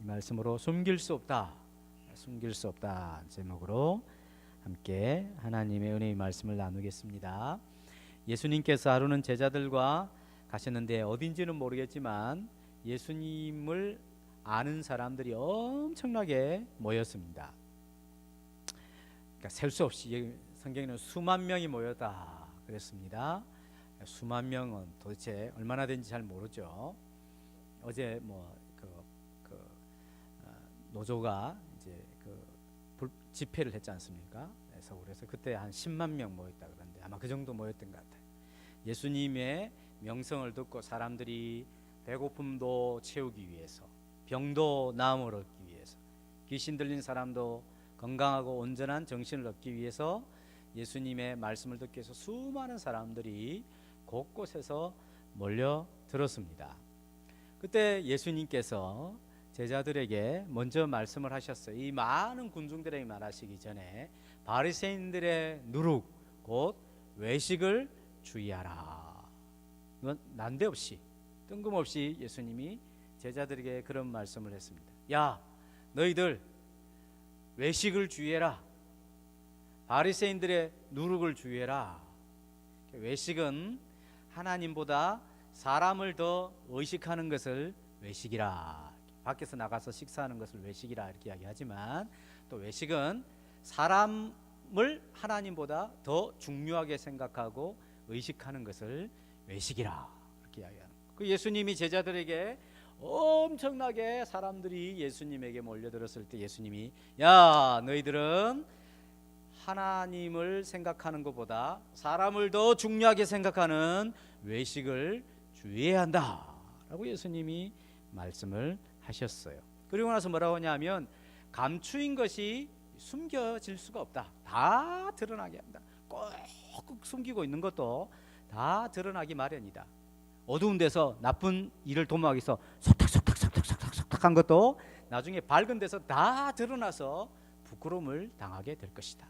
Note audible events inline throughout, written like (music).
이 말씀으로 숨길 수 없다. 숨길 수 없다 제목으로 함께 하나님의 은혜의 말씀을 나누겠습니다. 예수님께서 하루는 제자들과 가셨는데 어딘지는 모르겠지만 예수님을 아는 사람들이 엄청나게 모였습니다. 그러니까 셀 수 없이 성경에는 수만 명이 모였다 그랬습니다. 수만 명은 도대체 얼마나 되는지 잘 모르죠. 어제 어, 노조가 이제 그 불, 집회를 했지 않습니까? 네, 서울에서 그때 한 10만 명 모였다 그러는데 아마 그 정도 모였던 것 같아요. 예수님의 명성을 듣고 사람들이 배고픔도 채우기 위해서 병도 나음을 얻기 위해서 귀신 들린 사람도 건강하고 온전한 정신을 얻기 위해서 예수님의 말씀을 듣기 위해서 수많은 사람들이 곳곳에서 몰려 들었습니다. 그때 예수님께서 제자들에게 먼저 말씀을 하셨어요. 이 많은 군중들에게 말하시기 전에 바리새인들의 누룩 곧 외식을 주의하라. 난데없이 뜬금없이 예수님이 제자들에게 그런 말씀을 했습니다. 야, 너희들 외식을 주의해라. 바리새인들의 누룩을 주의해라. 외식은 하나님보다 사람을 더 의식하는 것을 외식이라. 밖에서 나가서 식사하는 것을 외식이라 이렇게 이야기하지만 또 외식은 사람을 하나님보다 더 중요하게 생각하고 의식하는 것을 외식이라 이렇게 이야기하는. 그 예수님이 제자들에게 엄청나게 사람들이 예수님에게 몰려들었을 때 예수님이 야 너희들은 하나님을 생각하는 것보다 사람을 더 중요하게 생각하는 외식을 주의해야 한다라고 예수님이 말씀을 하셨어요. 그리고 나서 뭐라고 하냐면 감추인 것이 숨겨질 수가 없다. 다 드러나게 한다. 꼭꼭 숨기고 있는 것도 다 드러나기 마련이다. 어두운 데서 나쁜 일을 도모하기 위해서 속닥속닥속닥속닥속닥 한 것도 나중에 밝은 데서 다 드러나서 부끄러움을 당하게 될 것이다.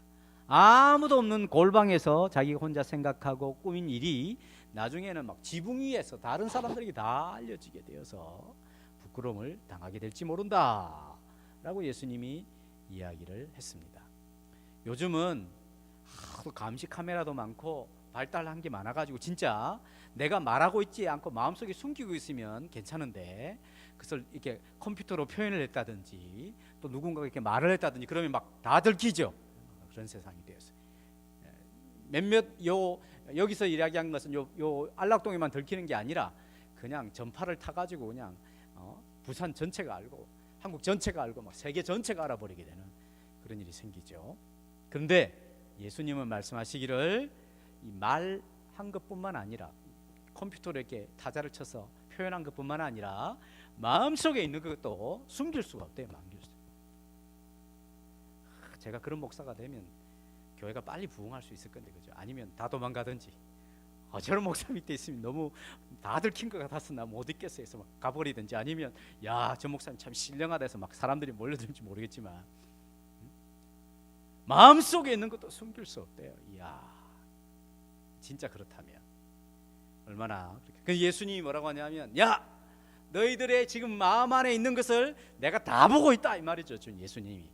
아무도 없는 골방에서 자기가 혼자 생각하고 꾸민 일이 나중에는 막 지붕 위에서 다른 사람들에게 다 알려지게 되어서 부끄러움을 당하게 될지 모른다 라고 예수님이 이야기를 했습니다. 요즘은 하도 감시 카메라도 많고 발달한 게 많아가지고 진짜 내가 말하고 있지 않고 마음속에 숨기고 있으면 괜찮은데 그것을 이렇게 컴퓨터로 표현을 했다든지 또 누군가가 이렇게 말을 했다든지 그러면 막 다 들키죠. 그런 세상이 되었어요. 예, 몇몇 요 여기서 이야기한 것은 요, 요 안락동에만 들키는 게 아니라 그냥 전파를 타가지고 그냥 어, 부산 전체가 알고 한국 전체가 알고 막 세계 전체가 알아버리게 되는 그런 일이 생기죠. 그런데 예수님은 말씀하시기를 이 말 한 것뿐만 아니라 컴퓨터로 이렇게 타자를 쳐서 표현한 것뿐만 아니라 마음속에 있는 것도 숨길 수가 없대요. 남길 수. 제가 그런 목사가 되면 교회가 빨리 부흥할 수 있을 건데 그죠? 아니면 다 도망가든지. 어, 저런 목사 밑에 있으면 너무 다 들킨 것 같아서 나 못 있겠어 해서 막 가버리든지 아니면 야 저 목사님 참 신령하다 해서 막 사람들이 몰려들지 모르겠지만 음? 마음 속에 있는 것도 숨길 수 없대요. 이야 진짜 그렇다면 얼마나 그 예수님이 뭐라고 하냐면 야 너희들의 지금 마음 안에 있는 것을 내가 다 보고 있다 이 말이죠. 준 예수님이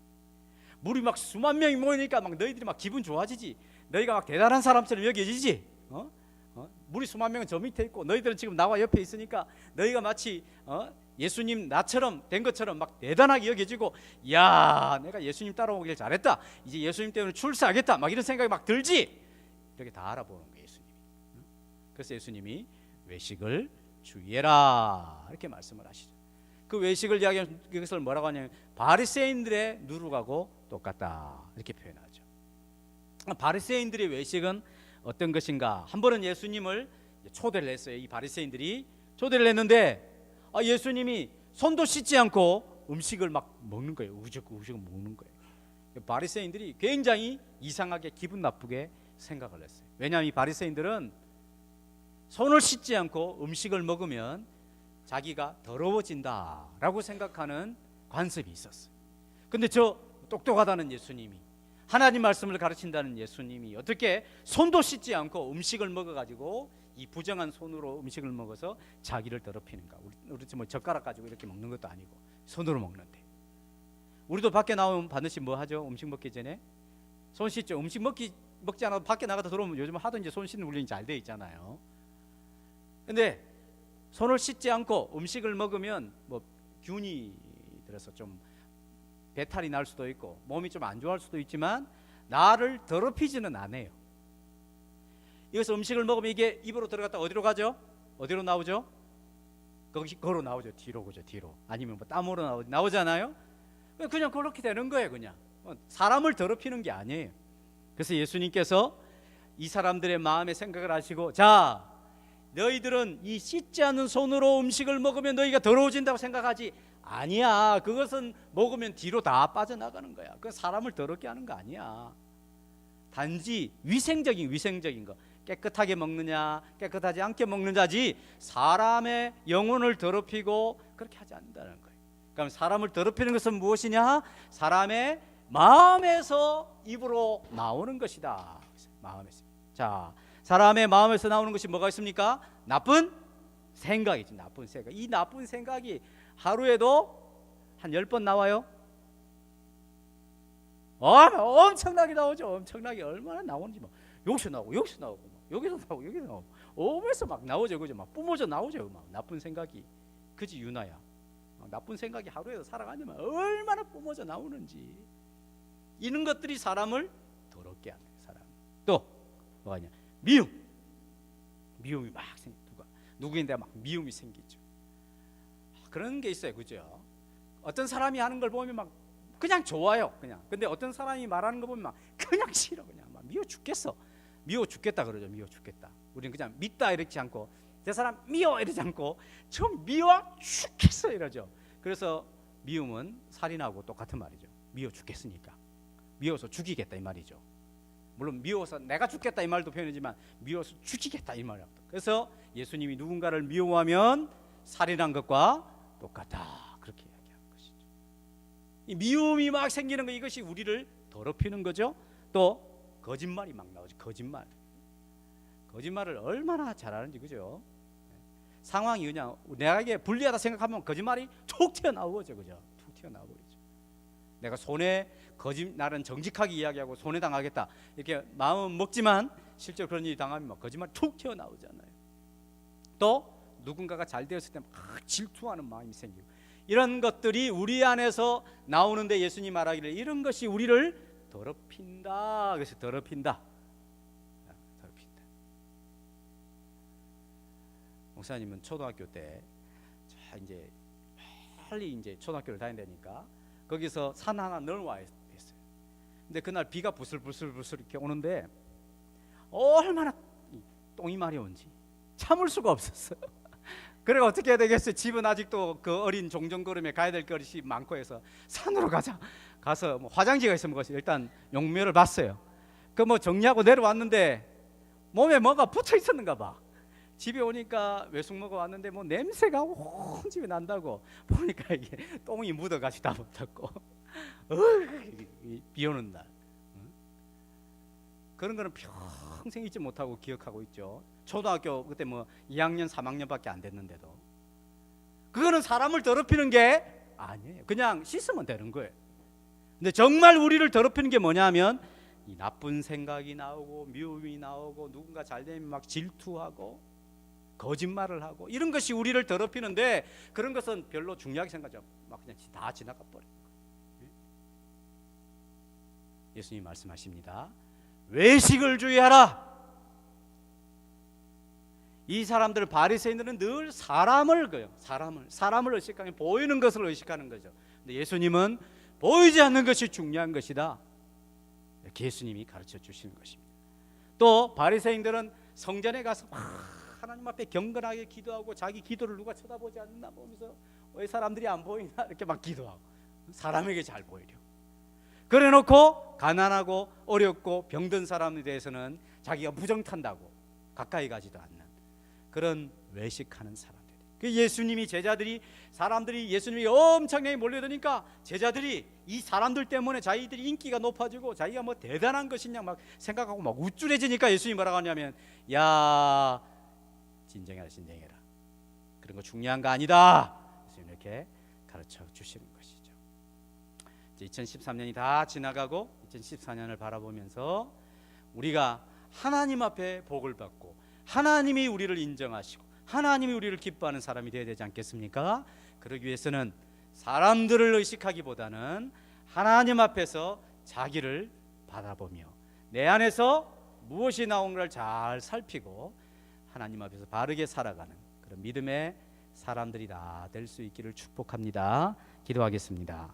물이 막 수만 명이 모이니까 막 너희들이 막 기분 좋아지지. 너희가 막 대단한 사람처럼 여겨지지. 어? 어? 물이 수만 명은 저 밑에 있고 너희들은 지금 나와 옆에 있으니까 너희가 마치 어? 예수님 나처럼 된 것처럼 막 대단하게 여겨지고 야 내가 예수님 따라오길 잘했다. 이제 예수님 때문에 출세하겠다. 막 이런 생각이 막 들지. 이렇게 다 알아보는 거예요 예수님이. 응? 그래서 예수님이 외식을 주의해라 이렇게 말씀을 하시죠. 그 외식을 이야기하는 것을 뭐라고 하냐면 바리새인들의 누룩하고 똑같다 이렇게 표현하죠. 바리새인들의 외식은 어떤 것인가? 한 번은 예수님을 초대를 했어요. 이 바리새인들이 초대를 했는데 아, 예수님이 손도 씻지 않고 음식을 막 먹는 거예요. 우적우적 먹는 거예요. 바리새인들이 굉장히 이상하게 기분 나쁘게 생각을 했어요. 왜냐하면 이 바리새인들은 손을 씻지 않고 음식을 먹으면 자기가 더러워진다라고 생각하는 관습이 있었어요. 근데 저 똑똑하다는 예수님이 하나님 말씀을 가르친다는 예수님이 어떻게 손도 씻지 않고 음식을 먹어 가지고 이 부정한 손으로 음식을 먹어서 자기를 더럽히는가? 우리, 우리 뭐 젓가락 가지고 이렇게 먹는 것도 아니고 손으로 먹는데. 우리도 밖에 나오면 반드시 뭐 하죠? 음식 먹기 전에 손 씻죠. 음식 먹기 먹지 않아도 밖에 나가다 들어오면 요즘 하도 이제 손 씻는 훈련이 잘 돼 있잖아요. 근데 손을 씻지 않고 음식을 먹으면 뭐 균이 들어서 좀 배탈이 날 수도 있고 몸이 좀 안 좋아할 수도 있지만 나를 더럽히지는 않아요. 이것을 음식을 먹으면 이게 입으로 들어갔다 어디로 가죠? 어디로 나오죠? 거기 거로 나오죠. 뒤로 그죠. 뒤로. 아니면 뭐 땀으로 나오, 나오잖아요. 그냥 그렇게 되는 거예요. 그냥 어, 사람을 더럽히는 게 아니에요. 그래서 예수님께서 이 사람들의 마음의 생각을 하시고 자 너희들은 이 씻지 않은 손으로 음식을 먹으면 너희가 더러워진다고 생각하지 아니야. 그것은 먹으면 뒤로 다 빠져나가는 거야. 그 사람을 더럽게 하는 거 아니야. 단지 위생적인 위생적인 거 깨끗하게 먹느냐 깨끗하지 않게 먹느냐지 사람의 영혼을 더럽히고 그렇게 하지 않는다는 거예요. 그럼 사람을 더럽히는 것은 무엇이냐? 사람의 마음에서 입으로 나오는 것이다. 마음에서. 자, 사람의 마음에서 나오는 것이 뭐가 있습니까? 나쁜 생각이지. 나쁜 생각. 이 나쁜 생각이 하루에도 한열번 나와요. 어, 엄청나게 나오죠. 엄청나게 얼마나 나오는지 막 여기서 나오고 여기서 나오고 막 여기서 나오고 여기서 나오고 오면서 막 나오죠. 그죠? 막 뿜어져 나오죠. 막 나쁜 생각이 그지 유나야. 막 나쁜 생각이 하루에도 살아가냐면 얼마나 뿜어져 나오는지 이런 것들이 사람을 더럽게 하는 사람. 또 뭐가 냐 미움. 미움이 막 생. 누가 누구인데 막 미움이 생기죠. 그런 게 있어요, 그죠? 어떤 사람이 하는 걸 보면 막 그냥 좋아요, 그냥. 근데 어떤 사람이 말하는 거 보면 막 그냥 싫어, 그냥 막 미워 죽겠어. 미워 죽겠다 그러죠, 미워 죽겠다. 우리는 그냥 믿다 이렇지 않고 저 사람 미워 이러지 않고 좀 미워 죽겠어 이러죠. 그래서 미움은 살인하고 똑같은 말이죠. 미워 죽겠으니까 미워서 죽이겠다 이 말이죠. 물론 미워서 내가 죽겠다 이 말도 표현이지만 미워서 죽이겠다 이 말이야. 그래서 예수님이 누군가를 미워하면 살인한 것과 똑같다 그렇게 이야기하는 것이죠. 이 미움이 막 생기는 거 이것이 우리를 더럽히는 거죠. 또 거짓말이 막 나오죠. 거짓말. 거짓말을 얼마나 잘하는지 그죠? 상황이 그냥 내게 불리하다 생각하면 거짓말이 툭 튀어나오죠. 그죠? 툭 튀어나오죠. 내가 손해 거짓 나는 정직하게 이야기하고 손해 당하겠다 이렇게 마음은 먹지만 실제로 그런 일이 당하면 막 거짓말 툭 튀어나오잖아요. 또 누군가가 잘 되었을 때 막 질투하는 마음이 생기고 이런 것들이 우리 안에서 나오는데 예수님 말하기를 이런 것이 우리를 더럽힌다. 그래서 더럽힌다. 아, 더럽힌다. 목사님은 초등학교 때 자, 이제 빨리 이제 초등학교를 다닌다니까 거기서 산 하나 넘어와야 됐어요. 근데 그날 비가 부슬부슬부슬 이렇게 오는데 얼마나 이 똥이 마려 온지 참을 수가 없었어요. 그래가 어떻게 해야 되겠어요? 집은 아직도 그 어린 종정걸음에 가야 될 것이 많고 해서 산으로 가자. 가서 뭐 화장지가 있으면 것이 일단 용묘를 봤어요. 그 뭐 정리하고 내려왔는데 몸에 뭐가 붙어 있었는가 봐. 집에 오니까 외숙모가 왔는데 뭐 냄새가 온 집에 난다고 보니까 이게 똥이 묻어가지고 다 못했고 (laughs) 비 오는 날 응? 그런 거는 평생 잊지 못하고 기억하고 있죠. 초등학교 그때 뭐 2학년 3학년밖에 안 됐는데도 그거는 사람을 더럽히는 게 아니에요. 그냥 씻으면 되는 거예요. 근데 정말 우리를 더럽히는 게 뭐냐면 이 나쁜 생각이 나오고 미움이 나오고 누군가 잘 되면 막 질투하고 거짓말을 하고 이런 것이 우리를 더럽히는데 그런 것은 별로 중요하게 생각하지 막 그냥 다 지나가 버리는 거예요. 예수님 말씀하십니다. 외식을 주의하라. 이 사람들 바리새인들은 늘 사람을 거요. 사람을 사람을 의식하는 보이는 것을 의식하는 거죠. 근데 예수님은 보이지 않는 것이 중요한 것이다. 이렇게 예수님이 가르쳐 주시는 것입니다. 또 바리새인들은 성전에 가서 막 하나님 앞에 경건하게 기도하고 자기 기도를 누가 쳐다보지 않나 보면서 왜 사람들이 안 보이나 이렇게 막 기도하고 사람에게 잘 보이려. 그래 놓고 가난하고 어렵고 병든 사람에 대해서는 자기가 부정탄다고 가까이 가지도 않는 그런 외식하는 사람들. 그 예수님이 제자들이 사람들이 예수님이 엄청나게 몰려드니까 제자들이 이 사람들 때문에 자기들이 인기가 높아지고 자기가 뭐 대단한 것이냐 막 생각하고 막 우쭐해지니까 예수님이 뭐라고 하냐면 야 진정해라 진정해라 그런 거 중요한 거 아니다. 예수님 이렇게 가르쳐 주시는 이제 2013년이 다 지나가고 2014년을 바라보면서 우리가 하나님 앞에 복을 받고 하나님이 우리를 인정하시고 하나님이 우리를 기뻐하는 사람이 되어야 되지 않겠습니까? 그러기 위해서는 사람들을 의식하기보다는 하나님 앞에서 자기를 바라보며 내 안에서 무엇이 나온가를 잘 살피고 하나님 앞에서 바르게 살아가는 그런 믿음의 사람들이 다 될 수 있기를 축복합니다. 기도하겠습니다.